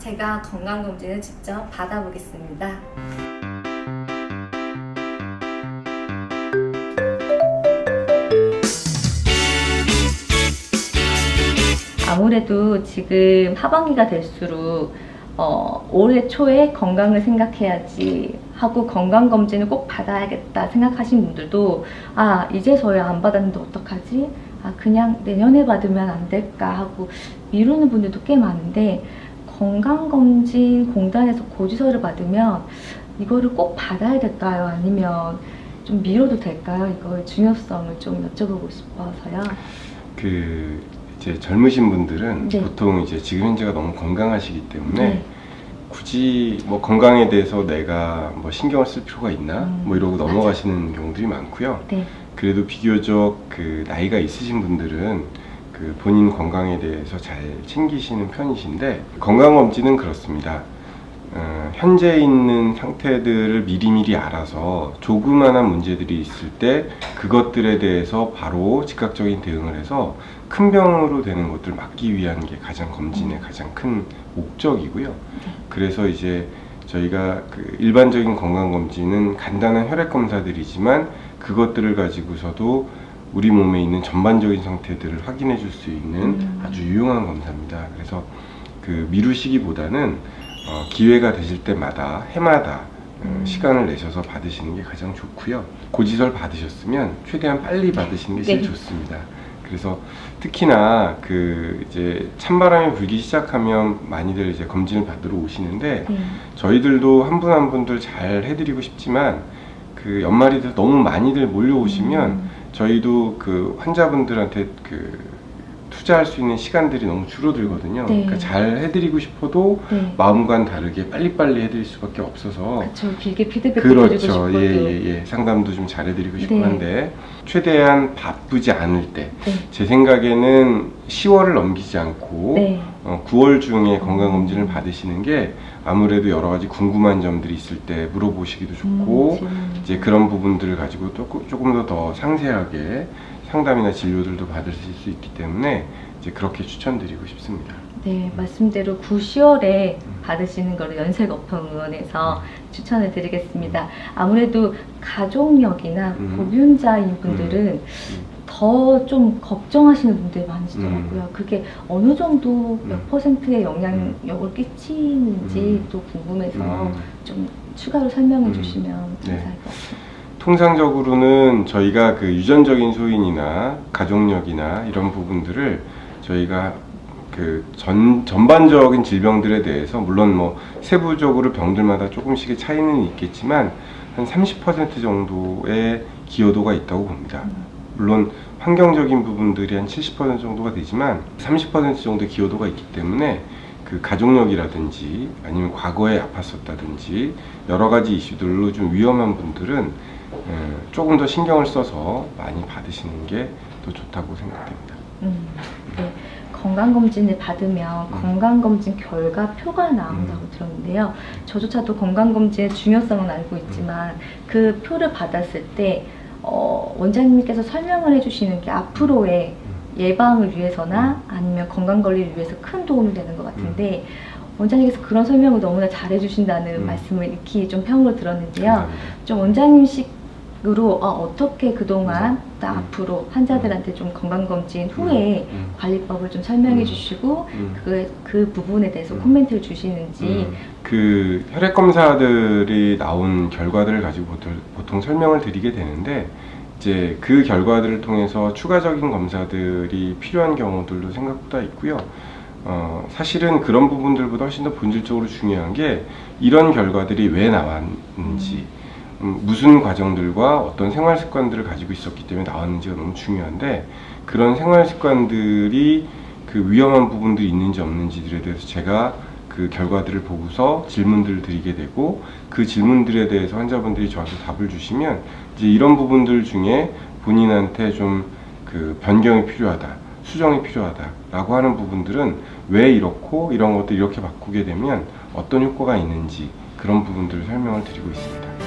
제가 건강검진을 직접 받아보겠습니다. 아무래도 지금 하반기가 될수록 어, 올해 초에 건강을 생각해야지 하고 건강검진을 꼭 받아야겠다 생각하신 분들도 아 이제서야 안 받았는데 어떡하지? 아 그냥 내년에 받으면 안 될까 하고 미루는 분들도 꽤 많은데 건강검진 공단에서 고지서를 받으면 이거를 꼭 받아야 될까요? 아니면 좀 미뤄도 될까요? 이거의 중요성을 좀 여쭤보고 싶어서요. 그 이제 젊으신 분들은 네. 보통 이제 지금 현재가 너무 건강하시기 때문에 네. 굳이 뭐 건강에 대해서 내가 뭐 신경을 쓸 필요가 있나 음, 뭐 이러고 맞아. 넘어가시는 경우들이 많고요. 네. 그래도 비교적 그 나이가 있으신 분들은 그 본인 건강에 대해서 잘 챙기시는 편이신데 건강검진은 그렇습니다. 어, 현재 있는 상태들을 미리미리 알아서 조그만한 문제들이 있을 때 그것들에 대해서 바로 즉각적인 대응을 해서 큰 병으로 되는 것들을 막기 위한 게 가장 검진의 가장 큰 목적이고요. 그래서 이제 저희가 그 일반적인 건강검진은 간단한 혈액 검사들이지만 그것들을 가지고서도 우리 몸에 있는 전반적인 상태들을 확인해 줄 수 있는 음. 아주 유용한 검사입니다. 그래서 그 미루시기보다는 어, 기회가 되실 때마다 해마다 어, 음. 시간을 내셔서 받으시는 게 가장 좋고요. 고지서를 받으셨으면 최대한 빨리 받으시는 게 제일 네. 좋습니다. 그래서 특히나 그 이제 찬바람이 불기 시작하면 많이들 이제 검진을 받으러 오시는데 네. 저희들도 한 분 한 분들 잘 해드리고 싶지만 그 연말이 돼서 너무 많이들 몰려오시면 음. 저희도 그 환자분들한테 그 투자할 수 있는 시간들이 너무 줄어들거든요. 네. 그러니까 잘 해드리고 싶어도 네. 마음과는 다르게 빨리빨리 해드릴 수밖에 없어서 그렇죠. 길게 피드백 해드리고 그렇죠. 싶어도. 예, 예, 예. 상담도 좀 잘 해드리고 싶고 네. 한데 최대한 바쁘지 않을 때제 네. 생각에는 10월을 넘기지 않고 네. 어, 9월 중에 건강검진을 받으시는 게 아무래도 여러 가지 궁금한 점들이 있을 때 물어보시기도 좋고 음, 이제 그런 부분들을 가지고 조금, 조금 더, 더 상세하게 상담이나 진료들도 받으실 수 있기 때문에 이제 그렇게 추천드리고 싶습니다. 네, 말씀대로 9, 10월에 받으시는 거를 연세거평의원에서 추천을 드리겠습니다. 아무래도 가족력이나 음. 고비혼자인 분들은 더 좀 걱정하시는 분들이 많으시더라고요. 음. 그게 어느 정도 몇 음. 퍼센트의 영향력을 끼치는지 음. 또 궁금해서 음. 좀 추가로 설명해 음. 주시면 네. 감사할 것 같아요. 통상적으로는 저희가 그 유전적인 소인이나 가족력이나 이런 부분들을 저희가 그 전, 전반적인 질병들에 대해서 물론 뭐 세부적으로 병들마다 조금씩의 차이는 있겠지만 한 30% 정도의 기여도가 있다고 봅니다. 물론 환경적인 부분들이 한 70% 정도가 되지만 30% 정도의 기여도가 있기 때문에 그 가족력이라든지 아니면 과거에 아팠었다든지 여러 가지 이슈들로 좀 위험한 분들은 예, 조금 더 신경을 써서 많이 받으시는 게 더 좋다고 생각됩니다. 음, 네. 건강검진을 받으면 음. 건강검진 결과표가 나온다고 음. 들었는데요. 저조차도 건강검진의 중요성은 알고 있지만 그 표를 받았을 때 어, 원장님께서 설명을 해주시는 게 앞으로의 예방을 위해서나 아니면 건강관리를 위해서 큰 도움이 되는 것 같은데 원장님께서 그런 설명을 너무나 잘해주신다는 음. 말씀을 익히 좀 평으로 들었는데요. 좀 원장님식 으로 어, 어떻게 그동안 또 음. 앞으로 환자들한테 좀 건강검진 후에 음, 관리법을 좀 설명해 음. 주시고 음. 그, 그 부분에 대해서 음. 코멘트를 주시는지 음, 그 혈액 검사들이 나온 결과들을 가지고 보통, 보통 설명을 드리게 되는데 이제 그 결과들을 통해서 추가적인 검사들이 필요한 경우들도 생각보다 있고요. 어, 사실은 그런 부분들보다 훨씬 더 본질적으로 중요한 게 이런 결과들이 왜 나왔는지, 음, 무슨 과정들과 어떤 생활 습관들을 가지고 있었기 때문에 나왔는지가 너무 중요한데 그런 생활 습관들이 그 위험한 부분들이 있는지 없는지들에 대해서 제가 그 결과들을 보고서 질문들을 드리게 되고 그 질문들에 대해서 환자분들이 저한테 답을 주시면 이제 이런 부분들 중에 본인한테 좀 그 변경이 필요하다, 수정이 필요하다라고 하는 부분들은 왜 이렇고 이런 것들 이렇게 바꾸게 되면 어떤 효과가 있는지 그런 부분들을 설명을 드리고 있습니다.